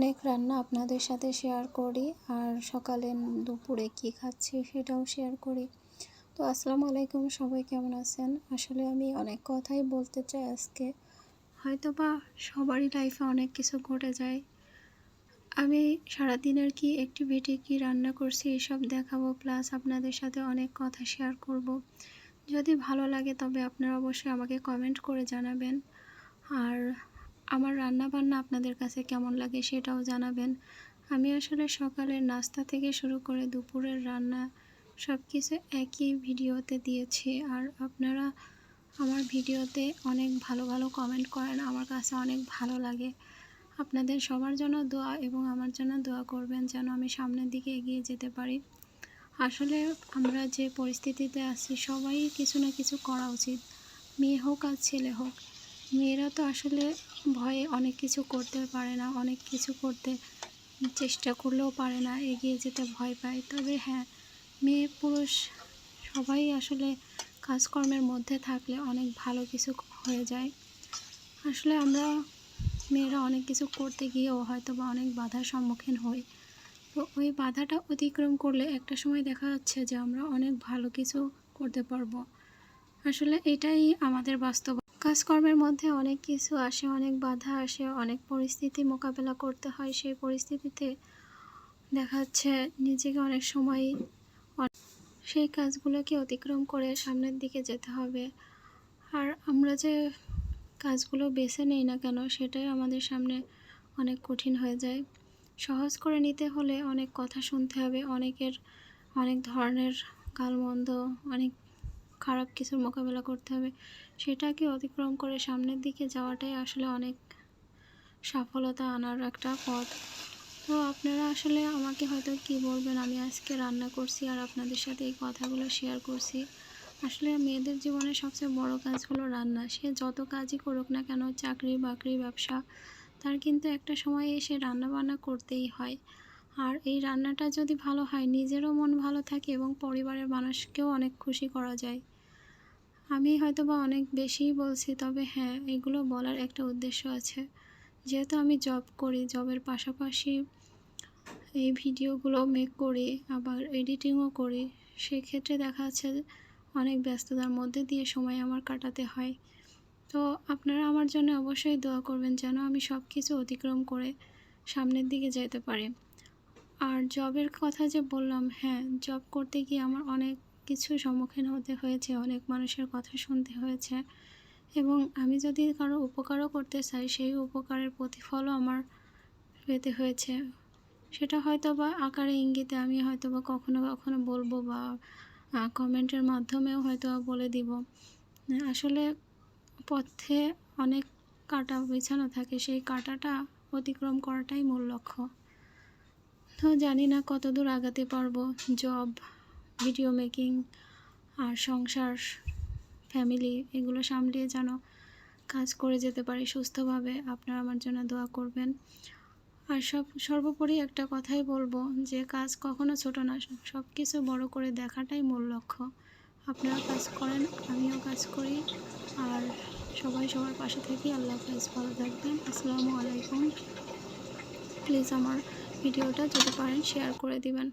অনেক রান্না আপনাদের সাথে শেয়ার করি আর সকালে দুপুরে কি খাচ্ছি সেটাও শেয়ার করি। তো আসসালামু আলাইকুম, সবাই কেমন আছেন? আসলে আমি অনেক কথাই বলতে চাই আজকে। হয়তো বা সবারই লাইফে অনেক কিছু ঘটে যায়। আমি সারাদিনের কি অ্যাক্টিভিটি কি রান্না করছি এসব দেখাবো প্লাস আপনাদের সাথে অনেক কথা শেয়ার করব। যদি ভালো লাগে তবে আপনারা অবশ্যই আমাকে কমেন্ট করে জানাবেন। আর আমার রান্না বান্না আপনাদের কাছে কেমন লাগে সেটাও জানাবেন। আমি আসলে সকালের নাস্তা থেকে শুরু করে দুপুরের রান্না সব কিছু একই ভিডিওতে দিয়েছি। আর আপনারা আমার ভিডিওতে অনেক ভালো ভালো কমেন্ট করেন, আমার কাছে অনেক ভালো লাগে। আপনাদের সবার জন্য দোয়া এবং আমার জন্য দোয়া করবেন যেন আমি সামনের দিকে এগিয়ে যেতে পারি। আসলে আমরা যে পরিস্থিতিতে আছি সবাই কিছু না কিছু করা উচিত। মেয়ে হোক আর ছেলে হোক। মেয়েরা তো আসলে ভয়ে অনেক কিছু করতে পারে না, অনেক কিছু করতে চেষ্টা করলেও পারে না, এগিয়ে যেতে ভয় পায়। তবে হ্যাঁ মেয়ে পুরুষ সবাই আসলে কাজকর্মের মধ্যে থাকলে অনেক ভালো কিছু হয়ে যায়। আসলে আমরা মেয়েরা অনেক কিছু করতে গিয়েও হয়তো বা অনেক বাধার সম্মুখীন হই। তো ওই বাধাটা অতিক্রম করলে একটা সময় দেখা যাচ্ছে যে আমরা অনেক ভালো কিছু করতে পারব। আসলে এটাই আমাদের বাস্তব কাজকর্মের মধ্যে অনেক কিছু আসে, অনেক বাধা আসে, অনেক পরিস্থিতি মোকাবেলা করতে হয়। সেই পরিস্থিতিতে দেখা যাচ্ছে নিজেকে অনেক সময় সেই কাজগুলোকে অতিক্রম করে সামনের দিকে যেতে হবে। আর আমরা যে কাজগুলো বেছে নেই না কেন, সেটাই আমাদের সামনে অনেক কঠিন হয়ে যায়। সহজ করে নিতে হলে অনেক কথা শুনতে হবে, অনেকের অনেক ধরনের গালমন্দ অনেক খারাপ কিছুর মোকাবেলা করতে হবে। সেটাকে অতিক্রম করে সামনের দিকে যাওয়াটাই আসলে অনেক সফলতা আনার একটা পথ। তো আপনারা আসলে আমাকে হয়তো কি বলবেন? আমি আজকে রান্না করছি আর আপনাদের সাথে এই কথাগুলো শেয়ার করছি। আসলে মেয়েদের জীবনে সবচেয়ে বড় কাজ হলো রান্না। সে যত কাজই করুক না কেন চাকরি, বাকরি, ব্যবসা, তার কিন্তু একটা সময় এসে রান্না বান্না করতেই হয়। আর এই রান্নাটা যদি ভালো হয়, নিজেরও মন ভালো থাকে এবং পরিবারের মানুষকেও অনেক খুশি করা যায়। আমি হয়তো বা অনেক বেশিই বলছি, তবে হ্যাঁ এগুলো বলার একটা উদ্দেশ্য আছে। যেহেতু আমি জব করি জবের পাশাপাশি এই ভিডিওগুলো মেক করি, আবার এডিটিংও করি, সেক্ষেত্রে দেখা যাচ্ছে অনেক ব্যস্ততার মধ্যে দিয়ে সময় আমার কাটাতে হয়। তো আপনারা আমার জন্য অবশ্যই দোয়া করবেন যেন আমি সব কিছু অতিক্রম করে সামনের দিকে যেতে পারি। আর জবের কথা যে বললাম হ্যাঁ জব করতে গিয়ে আমার অনেক কিছু সম্মুখীন হতে হয়েছে, অনেক মানুষের কথা শুনতে হয়েছে। এবং আমি যদি কারও উপকারও করতে চাই, সেই উপকারের প্রতিফলও আমার পেতে হয়েছে। সেটা হয়তো বা আকারে ইঙ্গিতে আমি হয়তো বা কখনো কখনো বলব বা কমেন্টের মাধ্যমেও হয়তো বলে দিব। আসলে পথে অনেক কাটা বিছানো থাকে, সেই কাটাটা অতিক্রম করাটাই মূল লক্ষ্য। তো জানি না কত দূর আগাতে পারব, জব ভিডিও মেকিং আর সংসার ফ্যামিলি এগুলো সামলিয়ে যেন কাজ করে যেতে পারি সুস্থভাবে, আপনারা আমার জন্য দোয়া করবেন। আর সব, সর্বোপরি একটা কথাই বলব যে কাজ কখনো ছোট না সব কিছু বড় করে দেখাটাই মূল লক্ষ্য। আপনারা কাজ করেন, আমিও কাজ করি। আর সবাই সবার পাশে থাকি আল্লাহ হাফেজ, ভালো থাকবেন। আসসালামু আলাইকুম। প্লিজ আমার ভিডিওটা যদি পারেন শেয়ার করে দিবেন।